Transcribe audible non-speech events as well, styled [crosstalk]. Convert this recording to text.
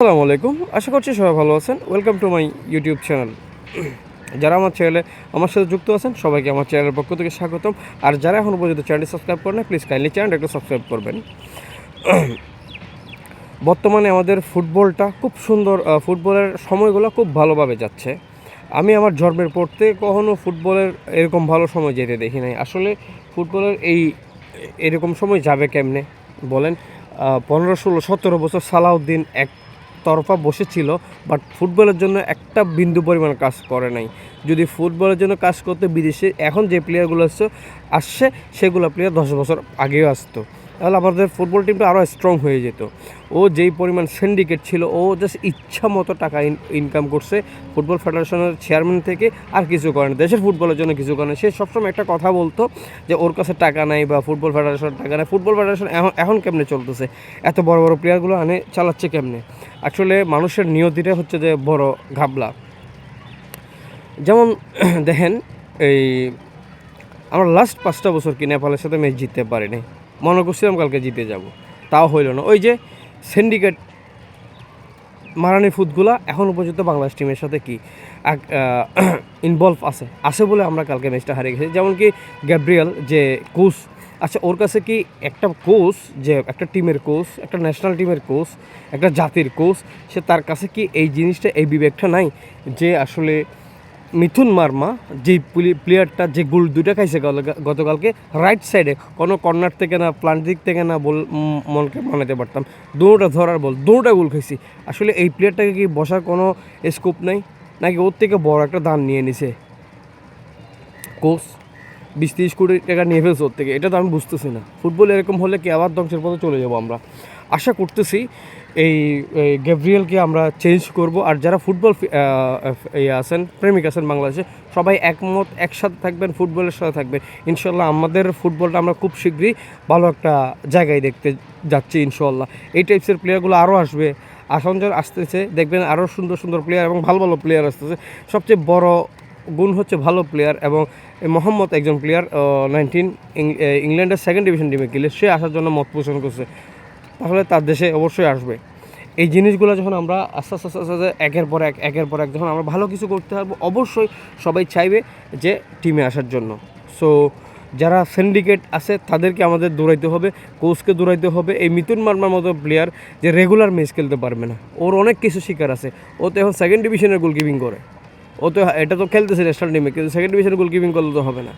আসসালামু আলাইকুম। আশা করছি সবাই ভালো আছেন। Welcome to my YouTube channel যারা আমার চ্যানেলে আমার সাথে যুক্ত আছেন, সবাইকে আমার চ্যানেলের পক্ষ থেকে স্বাগতম। আর যারা এখন পর্যন্ত চ্যানেলটি সাবস্ক্রাইব করেন প্লিজ কাইন্ডলি চ্যানেলটা একটু সাবস্ক্রাইব করবেন। বর্তমানে আমাদের ফুটবলটা খুব সুন্দর ফুটবলের সময়গুলো খুব ভালোভাবে যাচ্ছে। আমি আমার জন্মের পড়তে কখনো ফুটবলের এরকম ভালো সময় যেতে দেখি নাই। আসলে ফুটবলের এই এরকম সময় যাবে কেমনে? বলেন পনেরো, ষোলো, সতেরো বছর সালাউদ্দিন এক তরফা বসেছিল বাট ফুটবলের জন্য একটা বিন্দু পরিমাণ কাজ করে নাই। যদি ফুটবলের জন্য কাজ করতে বিদেশে এখন যে প্লেয়ারগুলো আসছে আসছে, সেগুলো প্লেয়ার দশ বছর আগেও আসতো। তাহলে আমাদের ফুটবল টিমটা আরও স্ট্রং হয়ে যেত। ও যেই পরিমাণ সিন্ডিকেট ছিল, ও জাস্ট ইচ্ছা মতো টাকা ইনকাম করছে। ফুটবল ফেডারেশনের চেয়ারম্যান থেকে আর কিছু করে না। দেশের ফুটবলের জন্য কিছু করে না। সে সবসময় একটা কথা বলতো যে, ওর কাছে টাকা নাই বা ফুটবল ফেডারেশনের টাকা নাই। ফুটবল ফেডারেশন এখন এখন কেমনে চলতেছে? এত বড় বড় প্লেয়ারগুলো আনে, চালাচ্ছে কেমনে? আসলে মানুষের নিয়তিটা হচ্ছে যে বড় ঘাবলা। যেমন, [clears throat] দেখেন, এই আমরা লাস্ট পাঁচটা বছর কি নেপালের সাথে ম্যাচ জিততে পারিনি। মনে করছিলাম কালকে জিতে যাব। তাও হইল না। ওই যে সিন্ডিকেট মারানি ফুটগুলা এখনও পর্যন্ত বাংলাদেশ টিমের সাথে কি ইনভলভ [clears throat] আছে। আছে বলে আমরা কালকে ম্যাচটা হারিয়ে গেছি। যেমন কি গ্যাব্রিয়াল যে কোচ আচ্ছা ওর কাছে কি একটা কোচ যে, একটা টিমের কোচ, একটা ন্যাশনাল টিমের কোচ, একটা জাতির কোচ, সে তার কাছে কি এই জিনিসটা, এই বিবেকটা নাই যে আসলে মিথুন মার্মা যে প্লেয়ারটা যে গোল দুইটা খাইছে গতকা- গতকালকে রাইট সাইডে কোনো কর্নার থেকে না প্লান্ট দিক থেকে না বল মনকে বানাতে পারতাম। দুটোটা ধরার বল দুটোটা গোল খাইছি। আসলে এই প্লেয়ারটাকে কি বসার কোনো স্কোপ নাই? নাকি ওর থেকে বড় একটা দান নিয়ে নিছে? কোচ? বিশ তিরিশ কোটি টাকা নিয়ে ফেলছে ওর থেকে। এটা তো আমি বুঝতেছি না। ফুটবল এরকম হলে কি আবার ধ্বংসের পথে চলে যাব আমরা? আশা করতেছি এই গ্যাব্রিয়েলকে আমরা চেঞ্জ করব। আর যারা ফুটবল আছেন, প্রেমিক আছেন বাংলাদেশে, সবাই একমত, একসাথে থাকবেন, ফুটবলের সাথে থাকবেন। ইনশাল্লাহ আমাদের ফুটবলটা আমরা খুব শীঘ্রই ভালো একটা জায়গায় দেখতে যাচ্ছি ইনশাল্লাহ এই টাইপসের প্লেয়ারগুলো আরও আসবে। আসন যখন আসতেছে, দেখবেন আরও সুন্দর সুন্দর প্লেয়ার এবং ভালো ভালো প্লেয়ার আসতেছে। সবচেয়ে বড় গুণ হচ্ছে ভালো প্লেয়ার এবং মোহাম্মদ একজন প্লেয়ার নাইনটিন ইংল্যান্ডের সেকেন্ড ডিভিশন টিমে খেলে। সে আসার জন্য মত পোষণ করছে। তাহলে তার দেশে অবশ্যই আসবে। এই জিনিসগুলো যখন আমরা আস্তে আস্তে আস্তে আস্তে একের পর এক, একের পর এক যখন আমরা ভালো কিছু করতে পারব, অবশ্যই সবাই চাইবে যে টিমে আসার জন্য। সো যারা সিন্ডিকেট আছে, তাদেরকে আমাদের দৌড়াইতে হবে কোচকে দৌড়াইতে হবে। এই মিথুন মার্মার মতো প্লেয়ার যে রেগুলার ম্যাচ খেলতে পারবে না। ওর অনেক কিছু শিকার আছে। ও তো এখন সেকেন্ড ডিভিশনের গোলকিপিং করে। ও তো এটা তো খেলতেছে ন্যাশনাল টিমে কিন্তু সেকেন্ড ডিভিশন গোলকিপিং করলে তো হবে না।